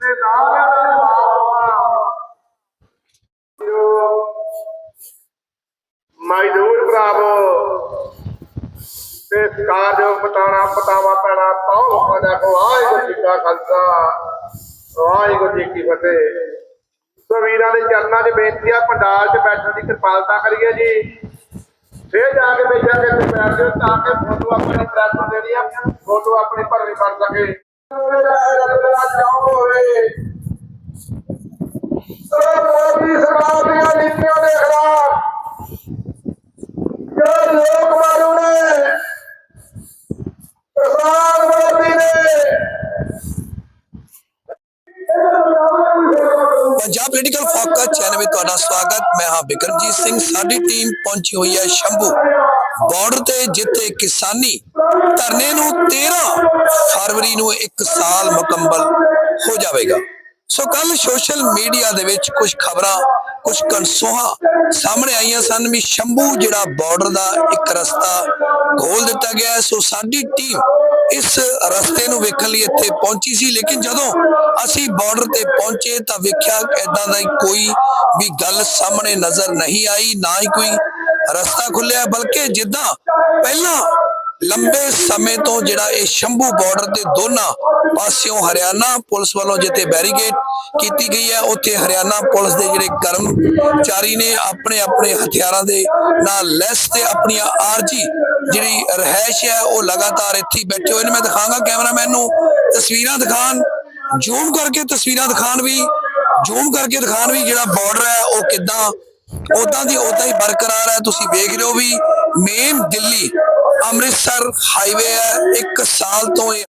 ਤੇ ਨਾਰਿਆਂ ਦਾ ਜਵਾਬ ਮਜ਼ਦੂਰ ਭਰਾਵੋ, ਤੇ ਕਾਰਜ ਪਤਾਣਾ, ਪਤਾਵਾ ਪੈਣਾ ਪਾਉ ਲੋਕਾਂ ਵਾਹਿਗੁਰੂ ਜੀ ਕਾ ਖਾਲਸਾ, ਵਾਹਿਗੁਰੂ ਜੀ ਕੀ ਫਤਿਹ। ਸੋ ਵੀਰਾਂ ਦੇ ਚਰਨਾਂ 'ਚ ਬੇਨਤੀ ਆ, ਪੰਡਾਲ 'ਚ ਬੈਠਣ ਦੀ ਕਿਰਪਾਲਤਾ ਕਰੀਏ ਜੀ। ਫੇਰ ਜਾ ਕੇ ਬੈਠਾਂਗੇ ਤੇ ਬੈਠ ਜਾਓ, ਤਾਂ ਕਿ ਫੋਟੋ ਆਪਣੀ ਪ੍ਰੈਸ ਦੇਣੀ ਆ, ਫੋਟੋ ਆਪਣੀ ਭਰਵੀ ਬਣ ਸਕੇ ਹੋਵੇ ਸੋ ਮੋਦੀ ਸਰਕਾਰ ਦੀਆਂ ਨੀਤੀਆਂ ਦੇ ਖਿਲਾਫ ਜੋ ਲੋਕ ਮਾਰੂ ਨੇ ਪ੍ਰਧਾਨ ਮੰਤਰੀ ਨੇ ਪੰਜਾਬ ਪੋਲੀਟੀਕਲ ਫੋਕਸ ਚੈਨਲ ਵਿੱਚ ਤੁਹਾਡਾ ਸਵਾਗਤ। ਮੈਂ ਹਾਂ ਬਿਕਰਮਜੀਤ ਸਿੰਘ। ਸਾਡੀ ਟੀਮ ਪਹੁੰਚੀ ਹੋਈ ਹੈ ਸ਼ੰਭੂ ਬਾਰਡਰ ਤੇ, ਜਿੱਥੇ ਕਿਸਾਨੀ ਧਰਨੇ ਨੂੰ 13 ਫਰਵਰੀ ਨੂੰ 1 ਸਾਲ ਮੁਕੰਮਲ ਹੋ ਜਾਵੇਗਾ। ਸੋ ਕੱਲ ਸੋਸ਼ਲ ਮੀਡੀਆ ਦੇ ਵਿੱਚ ਕੁਝ ਖਬਰਾਂ ਕੁਝ ਕਨਸੋਹਾਂ ਸਾਹਮਣੇ ਆਈਆਂ ਸਨ ਵੀ ਸ਼ੰਭੂ ਜਿਹੜਾ ਬਾਰਡਰ ਦਾ ਇੱਕ ਰਸਤਾ ਖੋਲ ਦਿੱਤਾ ਗਿਆ ਸੋ ਸਾਡੀ ਟੀਮ ਇਸ ਰਸਤੇ ਨੂੰ ਵੇਖਣ ਲਈ ਇੱਥੇ ਪਹੁੰਚੀ ਸੀ। ਲੇਕਿਨ ਜਦੋਂ ਅਸੀਂ ਬਾਰਡਰ ਤੇ ਪਹੁੰਚੇ ਤਾਂ ਵੇਖਿਆ ਇਦਾਂ ਦਾ ਕੋਈ ਵੀ ਗੱਲ ਸਾਹਮਣੇ ਨਜ਼ਰ ਨਹੀਂ ਆਈ, ਨਾ ਹੀ ਕੋਈ ਰਸਤਾ ਖੁੱਲਿਆ ਬਲਕਿ ਜਿੱਦਾਂ ਪਹਿਲਾਂ ਲੰਬੇ ਸਮੇਂ ਤੋਂ ਜਿਹੜਾ ਇਹ ਸ਼ੰਭੂ ਬਾਰਡਰ ਤੇ ਦੋਨਾਂ ਪਾਸਿਓਂ ਹਰਿਆਣਾ ਪੁਲਿਸ ਵੱਲੋਂ ਜਿੱਥੇ ਬੈਰੀਗੇਡ ਕੀਤੀ ਗਈ ਹੈ, ਉੱਥੇ ਹਰਿਆਣਾ ਪੁਲਿਸ ਦੇ ਜਿਹੜੇ ਕਰਮਚਾਰੀ ਨੇ ਆਪਣੇ ਆਪਣੇ ਹਥਿਆਰਾਂ ਦੇ ਨਾਲ ਲੈਸ ਤੇ ਆਪਣੀਆਂ ਆਰਜੀ ਜਿਹੜੀ ਰਹਿਸ਼ ਹੈ, ਉਹ ਲਗਾਤਾਰ ਇੱਥੇ ਬੈਠੇ ਹੋਏ ਨੇ। ਮੈਂ ਦਿਖਾਵਾਂਗਾ ਕੈਮਰਾਮੈਨ ਨੂੰ ਤਸਵੀਰਾਂ ਦਿਖਾਣ ਜ਼ੂਮ ਕਰਕੇ ਤਸਵੀਰਾਂ ਦਿਖਾਣ ਵੀ, ਜ਼ੂਮ ਕਰਕੇ ਦਿਖਾਣ ਵੀ ਜਿਹੜਾ ਬਾਰਡਰ ਹੈ, ਉਹ ਕਿੱਦਾਂ ਉਦਾਂ ਦੀ ਉਦਾਂ ਹੀ ਬਰਕਰਾਰ ਹੈ। ਤੁਸੀਂ ਵੇਖ ਰਹੇ ਹੋ ਵੀ ਮੇਨ ਦਿੱਲੀ ਅੰਮ੍ਰਿਤਸਰ ਹਾਈਵੇ ਹੈ ਇੱਕ ਸਾਲ ਤੋਂ ਇਹ